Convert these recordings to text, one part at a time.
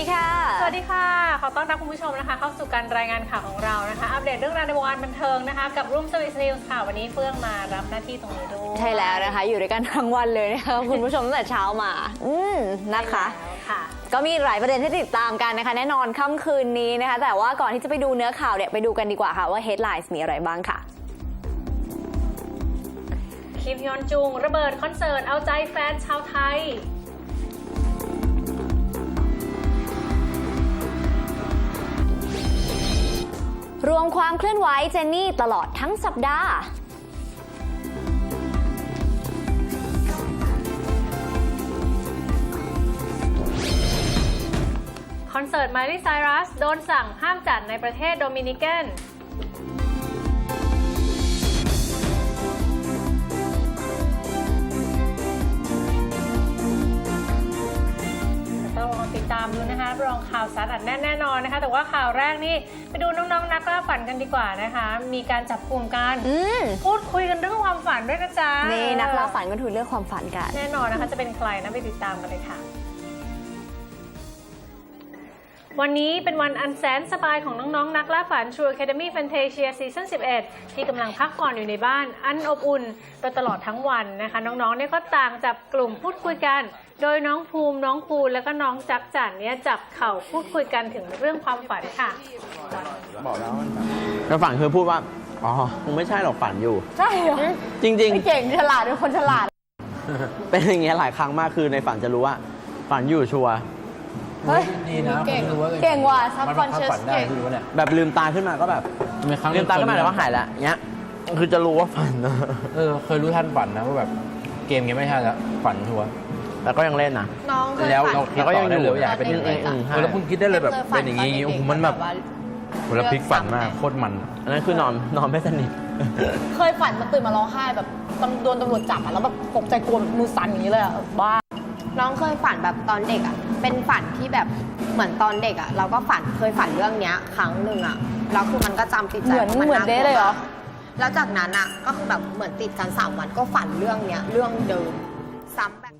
ดีค่ะ สวัสดีค่ะ ขอต้อนรับคุณผู้ชมนะคะ เข้าสู่การรายงานข่าวของเรานะคะ อัปเดตเรื่องราวในวงการบันเทิงนะคะ กับรุ่มสวิสนิวส์ค่ะ วันนี้เฟื่องมารับหน้าที่ตรงนี้ด้วยใช่แล้วนะคะ อยู่ด้วยกันทั้งวันเลยนะคะคุณผู้ชมตั้งแต่เช้ามา อืมนะคะใช่แล้วค่ะก็มีหลายประเด็นที่ติดตามกันนะคะ แน่นอนค่ำคืนนี้นะคะ แต่ว่าก่อนที่จะไปดูเนื้อข่าวเนี่ยไปดูกันดีกว่าค่ะว่า headlines มีอะไรบ้างค่ะคิมยอนจุงระเบิดคอนเสิร์ตเอาใจแฟนชาวไทย รวมความเคลื่อนไหวเจนนี่ตลอดทั้งสัปดาห์คอนเสิร์ตมาริไซรัสโดนสั่งห้ามจัดในประเทศโดมินิกัน ตามดูนะคะรองข่าวสารอัดแน่นแน่นอนนะคะ แต่ว่าข่าวแรกนี่ไปดูน้องๆนักล่าฝันกันดีกว่านะคะ มีการจับกลุ่มกันอืมพูดคุยกันเรื่องความฝันด้วยนะจ๊ะนี่นักล่าฝันก็ถูกเรื่องความฝันกัน แน่นอนนะคะจะเป็นใครนะไปติดตามกันเลยค่ะวันนี้เป็นวันอันแสนสบายของน้องๆ นักล่าฝัน True Academy Fantasia Season 11 ที่กำลังพักผ่อนอยู่ในบ้าน อันอบอุ่นโดยตลอดทั้งวันนะคะ น้องๆเนี่ยก็ต่างจับกลุ่มพูดคุยกัน โดยน้องภูมิน้องปูนแล้วก็น้องจักจันเนี่ยจับเข่าพูดคุยกันถึงเรื่องความฝันค่ะ บอกแล้วแล้วฝันคือพูดว่า อ๋อคงไม่ใช่หรอกฝันอยู่ ใช่เหรอจริงไม่เก่งฉลาดเป็นคนฉลาดๆเป็นอย่างเงี้ยหลายครั้งมากคือในฝันจะรู้ว่า ฝันอยู่ชัวร์เฮ้ย ดีนะเก่งผมรู้ว่าเก่งว่ะมันบังคับ subconscious ฝันได้เก่งที่รู้เนี่ยแบบลืมตาขึ้นมาก็แบบมีครั้งลืมตาขึ้นมาแล้วก็หายแล้วเงี้ย คือจะรู้ว่าฝันเออเคยรู้ทันฝันนะว่าแบบเกมเงี้ยไม่ใช่แล้วฝันชัวร์ แต่ก็ยังเล่นนะ น้องเคยแล้วฝัน เราคิดต่อได้เลยว่าอยากเป็นยังไงอืมเออแล้วคุณคิดได้เลยแบบเป็นอย่างงี้อย่างงี้โอ้โหมันแบบโหแล้วพลิกฝันมากโคตรมัน อันนั้นคือนอนนอนไม่สนิท เคยฝันมาตื่นมาร้องไห้แบบตำโดนตำรวจจับอะแล้วแบบตกใจกลัวแบบมือสั่นอย่างนี้เลยอะบ้า น้องเคยฝันแบบตอนเด็กอะ เป็นฝันที่แบบเหมือนตอนเด็กอะ เราก็ฝันเคยฝันเรื่องเนี้ย ครั้งหนึ่งอะ แล้วคือมันก็จำติดใจเหมือนพราะเหมือนากเด้เลยเหรอมากแล้วจากนั้นอะ ก็คือแบบเหมือนติดกันสามวันก็ฝันเรื่องเนี้ย เรื่องเดิม ซ้ำแบบ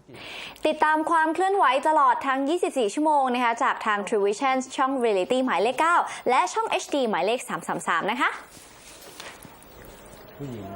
ติดตามความเคลื่อนไหวตลอดทั้ง 24 ชั่วโมงนะคะ จากทาง True Vision ช่อง Reality หมายเลข 9 และช่อง HD หมายเลข 333 นะคะผู้หญิง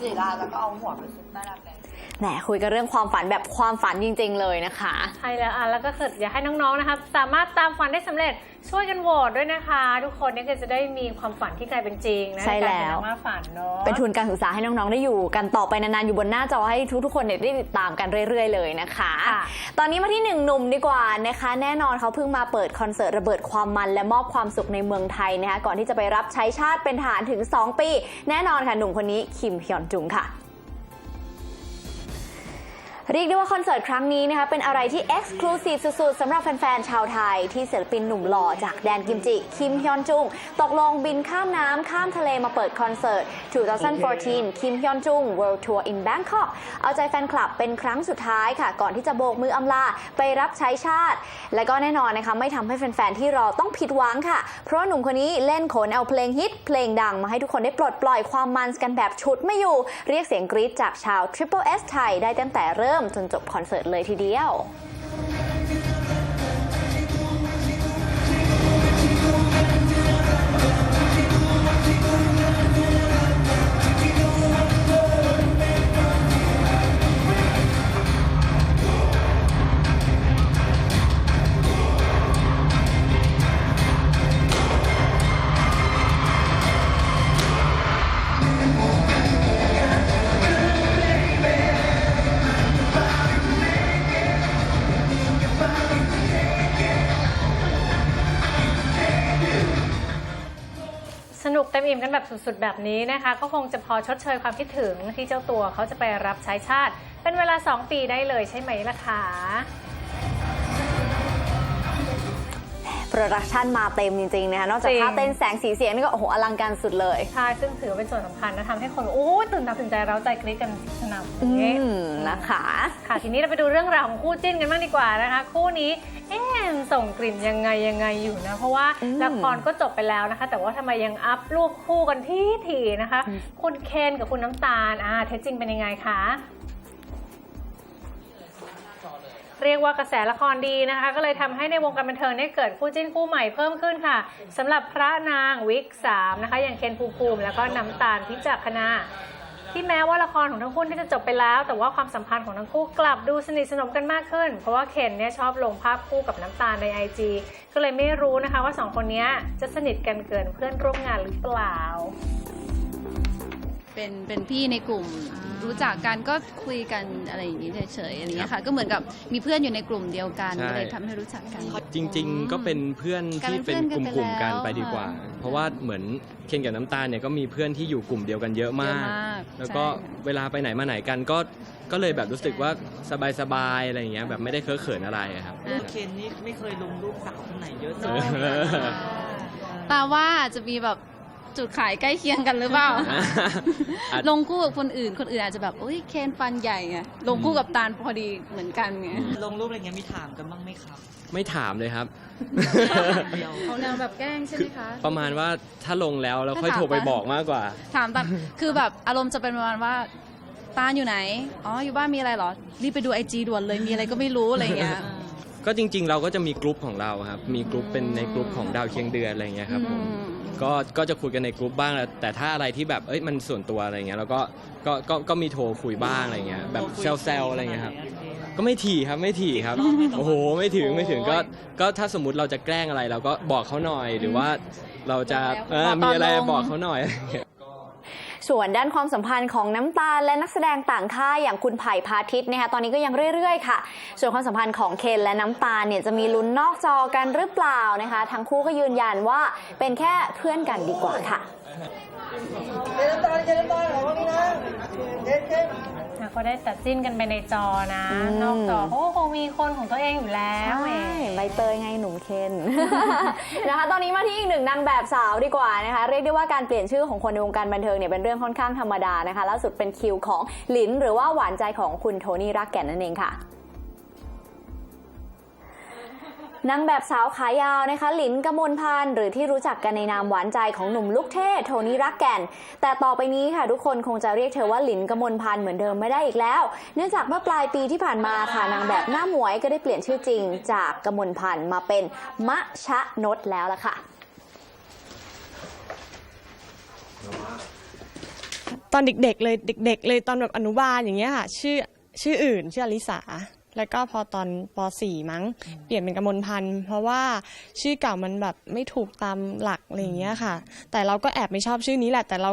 สีลาแล้วก็เอาหัวไปซุกใต้ระเบียง แหมคุยกันเรื่องความฝันแบบความฝันจริง ๆ เลยนะคะ ใช่แล้วอะแล้วก็เกิดอยากให้น้องๆนะคะสามารถตามฝันได้สำเร็จช่วยกันโหวตด้วยนะคะ ทุกคนเนี่ยก็จะได้มีความฝันที่กลายเป็นจริงนะใช่แล้วการเป็นนักล่าฝันเนาะเป็นทุนการศึกษาให้น้องๆได้อยู่ กันต่อไปนานๆอยู่บนหน้าจอให้ทุกๆคนเนี่ยได้ติดตามกันเรื่อย ๆ เลยนะคะค่ะตอนนี้มาที่หนึ่งหนุ่มดีกว่านะคะ แน่นอนเขาเพิ่งมาเปิดคอนเสิร์ตระเบิดความมันและมอบความสุขในเมืองไทยนะคะก่อนที่จะไปรับใช้ชาติเป็นทหารถึง 2 ปี แน่นอนค่ะหนุ่มคนนี้คิมฮยอนจุงค่ะ เรียกได้ว่าคอนเสิร์ตครั้งนี้นะคะเป็นอะไรที่ Exclusive สุดๆสำหรับแฟนๆชาวไทย ที่ศิลปินหนุ่มหล่อจากแดนกิมจิ คิมฮยอนจุง ตกลงบินข้ามน้ำข้ามทะเลมาเปิดคอนเสิร์ต 2014 คิมฮยอนจุง World Tour in Bangkok เอาใจแฟนคลับเป็นครั้งสุดท้ายค่ะ ก่อนที่จะโบกมืออำลาไปรับใช้ชาติ และก็แน่นอนนะคะไม่ทำให้แฟนๆที่รอต้องผิดหวังค่ะ เพราะหนุ่มคนนี้เล่นขนเอาเพลงฮิตเพลงดังมาให้ทุกคนได้ปลดปล่อยความมันกันแบบชุดไม่อยู่ เรียกเสียงกรี๊ดจากชาว Triple S ไทยได้ตั้งแต่เริ่มจนจบคอนเสิร์ตเลยทีเดียว แบบสุดๆ แบบนี้นะคะ ก็คงจะพอชดเชยความคิดถึงที่เจ้าตัวเขาจะไปรับใช้ชาติ เป็นเวลา 2 ปีได้เลยใช่ไหมล่ะคะ ปรดักชันมาเต็มจริงๆนะคะนอกจากจริง ท่าเต้นแสงสีเสียงนี่ก็โอ้โหอลังการสุดเลย ใช่ซึ่งถือว่าเป็นส่วนสำคัญนะทำให้คนโอ้ยตื่นตาตื่นใจเร้าใจกรี๊ดกันสนั่นออืย่างนี้มนะคะ ค่ะทีนี้เราไปดูเรื่องราวของคู่จิ้นกันบ้างดีกว่านะคะ คู่นี้เอ๊ะส่งกลิ่นยังไงยังไงอยู่นะ เพราะว่าอืมละครก็จบไปแล้วนะคะ แต่ว่าทำไมยังอัพรูปคู่กันที่ทีนะคะ คุณเคนกับคุณน้ำตาลอ่าเท็จจริงเป็นยังไงคะ เรียกว่ากระแสละครดีนะคะ ก็เลยทำให้ในวงการบันเทิงได้เกิดคู่จิ้นคู่ใหม่เพิ่มขึ้นค่ะสำหรับพระนางวิกสามนะคะ อย่างเคนภูมิภูมิ แล้วก็น้ำตาลพิจักคณาที่แม้ว่าละครของทั้งคู่ที่จะจบไปแล้ว แต่ว่าความสัมพันธ์ของทั้งคู่กลับดูสนิทสนมกันมากขึ้น เพราะว่าเคนเนี่ยชอบลงภาพคู่กับน้ำตาลใน IG ก็เลยไม่รู้นะคะว่าสองคนนี้จะสนิทกันเกินเพื่อนร่วมงานหรือเปล่า เป็นเป็นพี่ในกลุ่ม รู้จักกันก็คุยกันอะไรอย่างนี้เฉยๆอะไรอย่างเงี้ยค่ะ ก็เหมือนกับมีเพื่อนอยู่ในกลุ่มเดียวกันใช่ ก็เลยทำให้รู้จักกัน จริง ๆ ก็เป็นเพื่อนที่เป็นกลุ่มๆกันไปดีกว่า เพราะว่าเหมือนเคนกับน้ำตาลเนี่ยก็มีเพื่อนที่อยู่กลุ่มเดียวกันเยอะมาก เยอะมากแล้วก็ใช่ค่ะ เวลาไปไหนมาไหนกันก็ก็เลยแบบรู้สึกว่าสบายๆอะไรอย่างเงี้ยแบบไม่ได้เคอะเขินอะไรอะครับเคนนี่ไม่เคยลงรูปสาวคนไหนเยอะสุดตาว่าอาจจะมีแบบ จุดขายใกล้เคียงกันหรือเปล่า อาจ ลงคู่กับคนอื่น คนอื่นอาจจะแบบโอ้ยเคนฟันใหญ่ไงลงคู่กับตาลพอดีเหมือนกันไงลงรูปอะไรเงี้ยมีถามกันบ้างไหมครับ ไม่ถามเลยครับ เดียว เขาแนวแบบแกล้งใช่ไหมคะ ประมาณว่าถ้าลงแล้วแล้วค่อยถ้าถามโทรไปปะบอกมากกว่า ถามตามคือแบบอารมณ์จะเป็นประมาณว่าตาลอยู่ไหนอ๋ออยู่บ้านมีอะไรเหรอรีบไปดูไอจีด่วนเลยมีอะไรก็ไม่รู้อะไรอย่างเงี้ย ก็จริงๆ เราก็จะมีกลุ่มของเราครับ มีกลุ่มเป็นในกลุ่มของดาวเคียงเดือนอะไรอย่างเงี้ยครับผม อืม ก็ก็จะคุยกันในกลุ่มบ้างแหละแต่ถ้าอะไรที่แบบเอ้ยมันส่วนตัวอะไรเงี้ยเราก็ก็ก็ก็มีโทรคุยบ้างอะไรเงี้ยแบบเซลเซลอะไรเงี้ยครับก็ไม่ถี่ครับไม่ถี่ครับ โอ้โหไม่ถึงไม่ถึงก็ก็ถ้าสมมติเราจะแกล้งอะไรเราก็บอกเขาหน่อยหรือว่าเราจะเออมีอะไรบอกเขาหน่อยอะไรเงี้ย ส่วนด้านความสัมพันธ์ของน้ำตาลและนักแสดงต่างค่ายอย่างคุณไผ่พาทิตนะคะตอนนี้ก็ยังเรื่อยๆค่ะ ส่วนความสัมพันธ์ของเคนและน้ำตาลเนี่ยจะมีลุ้นนอกจอกันหรือเปล่านะคะ ทั้งคู่ก็ยืนยันว่าเป็นแค่เพื่อนกันดีกว่าค่ะ ก็ได้แต่จิ้นกันไปในจอนะ อืม นอกจอเขาก็คงมีคนของตัวเองอยู่แล้วใช่แหมใบเตยไงหนุ่มเคน นะคะตอนนี้มาที่อีกหนึ่งนางแบบสาวดีกว่านะคะ เรียกได้ว่าการเปลี่ยนชื่อของคนในวงการบันเทิงเนี่ยเป็นเรื่องค่อนข้างธรรมดานะคะล่าสุดเป็นคิวของหลินหรือว่าหวานใจของคุณโทนี่รักแก่นนั่นเองค่ะ นางแบบสาวขายาวนะคะหลินกมลพันธ์หรือที่รู้จักกันในนามหวานใจของหนุ่มลูกเทพโทนี่รักแก่น แต่ต่อไปนี้ค่ะ ทุกคนคงจะเรียกเธอว่าหลินกมลพันธ์เหมือนเดิมไม่ได้อีกแล้ว เนื่องจากเมื่อปลายปีที่ผ่านมาค่ะนางแบบหน้าหมวยก็ได้เปลี่ยนชื่อจริง จากกมลพันธ์มาเป็นมะชะนดแล้วล่ะค่ะตอนเด็กๆเลยเด็ก ๆ เลยตอนแบบอนุบาลอย่างเงี้ยค่ะ ชื่อชื่ออื่นชื่ออลิสา แล้วก็พอตอนป .4 มั้ง เปลี่ยนเป็นกมลพันธ์เพราะว่าชื่อเก่ามันแบบไม่ถูกตามหลักอะไรอย่างเงี้ยค่ะ แต่เราก็แอบไม่ชอบชื่อนี้แหละ แต่เรา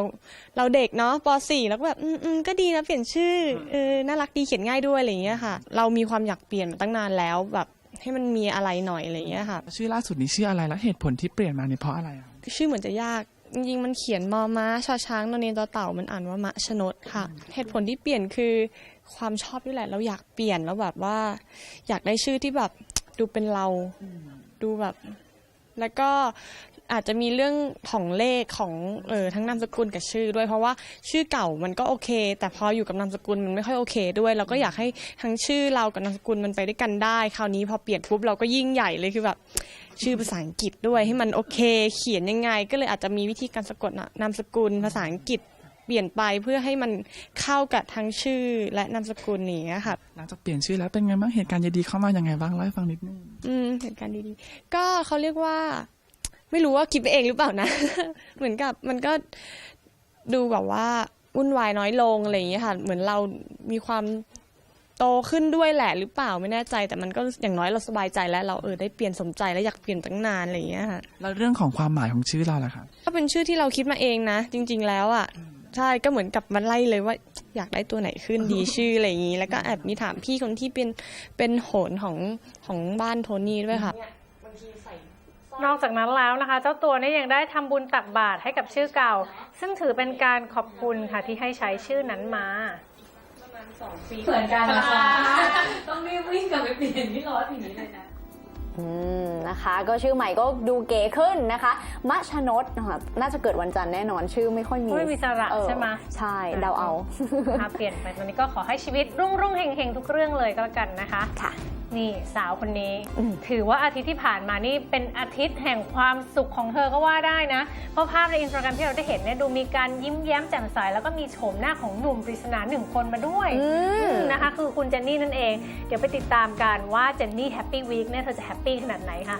เราเด็กเนาะป .4 แล้วก็แบบอืมอืมก็ดีนะเปลี่ยนชื่อเออน่ารักดีเขียนง่ายด้วยอะไรอย่างเงี้ยค่ะ เรามีความอยากเปลี่ยนมาตั้งนานแล้วแบบให้มันมีอะไรหน่อยอะไรอย่างเงี้ยค่ะ ชื่อล่าสุดนี้ชื่ออะไรแล้วเหตุผลที่เปลี่ยนมาเนี่ยเพราะอะไรอะชื่อเหมือนจะยากจริงๆมันเขียนมอม้าชอช้างนอนเนนต่อเต่ามันอ่านว่ามะชนดค่ะ เหตุผลที่เปลี่ยนคือ ความชอบนี่แหละ เราอยากเปลี่ยนแล้วแบบว่า อยากได้ชื่อที่แบบดูเป็นเราดูแบบ แล้วก็อาจจะมีเรื่องของเลขของเออทั้งนามสกุลกับชื่อด้วยเพราะว่าชื่อเก่ามันก็โอเค แต่พออยู่กับนามสกุลมันไม่ค่อยโอเคด้วยเราก็อยากให้ทั้งชื่อเรากับนามสกุลมันไปด้วยกันได้ คราวนี้พอเปลี่ยนปุ๊บเราก็ยิ่งใหญ่เลยคือแบบชื่อภาษาอังกฤษด้วยให้มันโอเค เขียนยังไง ก็เลยอาจจะมีวิธีการสะกดนะนามสกุลภาษาอังกฤษ เปลี่ยนไปเพื่อให้มันเข้ากับทั้งชื่อและนามสกุลอย่างเงี้ยค่ะ หลังจากเปลี่ยนชื่อแล้วเป็นไงบ้างเหตุการณ์ดีๆเข้ามายังไงบ้างเล่าให้ฟังนิดนึงอืมเหตุการณ์ดีๆ ก็เขาเรียกว่า ไม่รู้ว่าคิดไปเองหรือเปล่านะ เหมือนกับมันก็ดูแบบว่าวุ่นวายน้อยลงอะไรอย่างเงี้ยค่ะเหมือนเรามีความโตขึ้นด้วยแหละหรือเปล่าไม่แน่ใจ แต่มันก็อย่างน้อยเราสบายใจแล้วเราเออได้เปลี่ยนสมใจและอยากเปลี่ยนตั้งนานอะไรอย่างเงี้ยค่ะแล้วเรื่องของความหมายของชื่อเราล่ะครับก็เป็นชื่อที่เราคิดมาเองนะ จริง ๆ แล้วอะ ใช่ก็เหมือนกับมันไล่เลยว่า อยากได้ตัวไหนขึ้นดีชื่ออะไรอย่างนี้ แล้วก็แอบมีถามพี่คนที่เป็นเป็นโหนของของบ้านโทนี่ด้วยค่ะนอกจากนั้นแล้วนะคะ เจ้าตัวเนี่ยยังได้ทำบุญตักบาตรให้กับชื่อเก่า ซึ่งถือเป็นการขอบคุณค่ะที่ให้ใช้ชื่อนั้นมาเหมือนกันนะคะอื มนะคะ ก็ชื่อใหม่ก็ดูเก๋ขึ้นนะคะมะชนดนะคะน่าจะเกิดวันจันทร์แน่นอนชื่อไม่ค่อยมีไม่มีสระเออใช่ไหมใช่เดาเอาถ้าเปลี่ยนไปตอนนี้ก็ขอให้ชีวิตรุ่งรุ่งๆเฮงๆทุกเรื่องเลยก็แล้วกันนะคะ ค่ะ นี่สาวคนนี้อืมถือว่าอาทิตย์ที่ผ่านมานี่เป็นอาทิตย์แห่งความสุขของเธอก็ว่าได้นะ เพราะภาพในอินสตาแกรมที่เราได้เห็นเนี่ยดูมีการยิ้มแย้มแจ่มใสแล้วก็มีโฉมหน้าของหนุ่มปริศนาหนึ่งคนมาด้วยอืมอืมนะคะ คือคุณเจนนี่นั่นเอง เดี๋ยวไปติดตามกันว่าเจนนี่แฮปปี้วีคเนี่ยเธอจะแฮปปี้ขนาดไหนค่ะ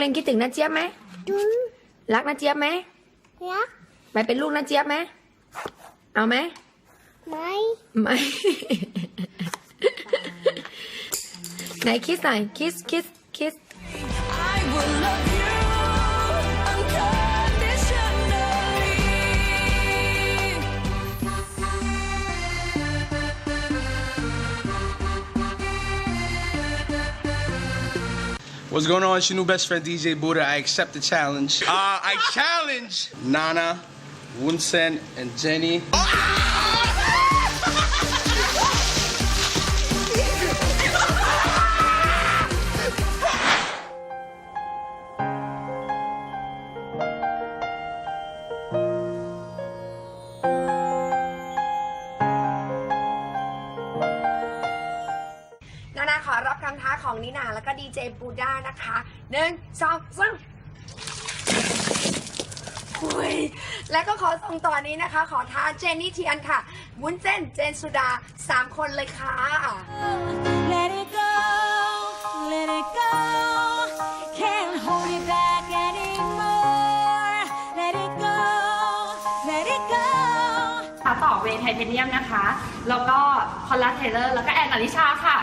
เลงคิดถึงน้าเจี๊ยบไหมรักน้าเจี๊ยบไหมรักไปเป็นลูกน้าเจี๊ยบไหมเอาไหมไม่ไม่ ไหนคิสหน่อยคิสคิสคิส I will love you What's going on? It's your new best friend DJ Buddha. I accept the challenge. Uh, I challenge Nana, Wunsen, and Jenny. .นานาขอรับคำท้าของนินาแล้วก็ดีเจปูด้านะคะหนึ่ง า สองสามอุ้ยและก็ขอส่งต่อนนี้นะคะ ขอท้าเจนนี่เทียนค่ะ วุ้นเส้นเจนสุดาสามคนเลยค่ะ Let it go, let it go. Can't hold it back anymore. Let it go, let it go. ค่ะต่อเวย์ไทเทเนียมนะคะ แล้วก็พอลล่าเทเลอร์ แล้วก็แอนอลิชาค่ะ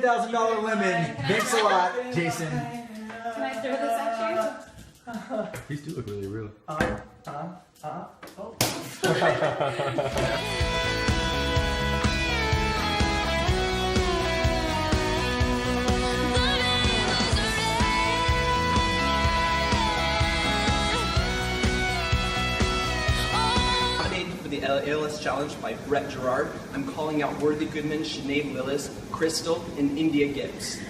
$10,000 lemon. Thanks a lot, Jason. Can I throw this at you? These do look really real. Uh, uh, uh, oh. ALS Challenge by Brett Gerard. I'm calling out Worthy Goodman, Sinead Willis, Crystal, and India Gibbs.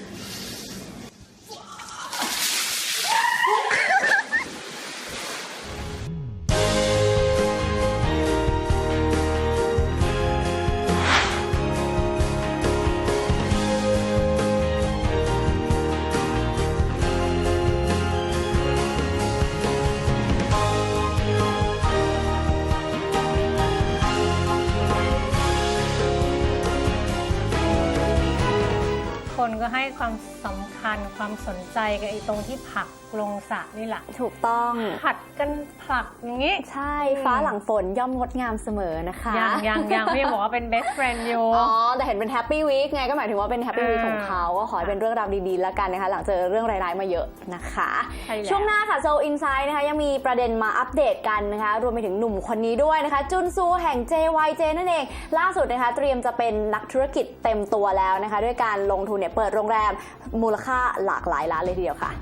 ก็ให้ความสำคัญความสนใจกับไอ้ตรงที่ผัก ลงสระนี่แหละถูกต้องผัดกันผลักอย่างนี้ ใช่ฟ้าหลังฝนย่อมงดงามเสมอนะคะ ยังยังยังไม่บอกว่าเป็น best friend อยู่อ๋อ แต่เห็นเป็นแฮปปี้วีคไงก็หมายถึงว่าเป็นแฮปปี้วีคอ่าของเขา ก็ขอให้เป็นเรื่องราวดีๆ แล้วกันนะคะ หลังเจอเรื่องร้ายๆมาเยอะนะคะใช่แล้วช่วงหน้าค่ะโซอินไซด์นะคะยังมีประเด็นมาอัปเดตกันนะคะ รวมไปถึงหนุ่มคนนี้ด้วยนะคะ จุนซูแห่ง JYJ นั่นเอง ล่าสุดนะคะ เตรียมจะเป็นนักธุรกิจเต็มตัวแล้วนะคะ ด้วยการลงทุนเนี่ยเปิดโรงแรมมูลค่าหลากหลายล้านเลยทีเดียวค่ะ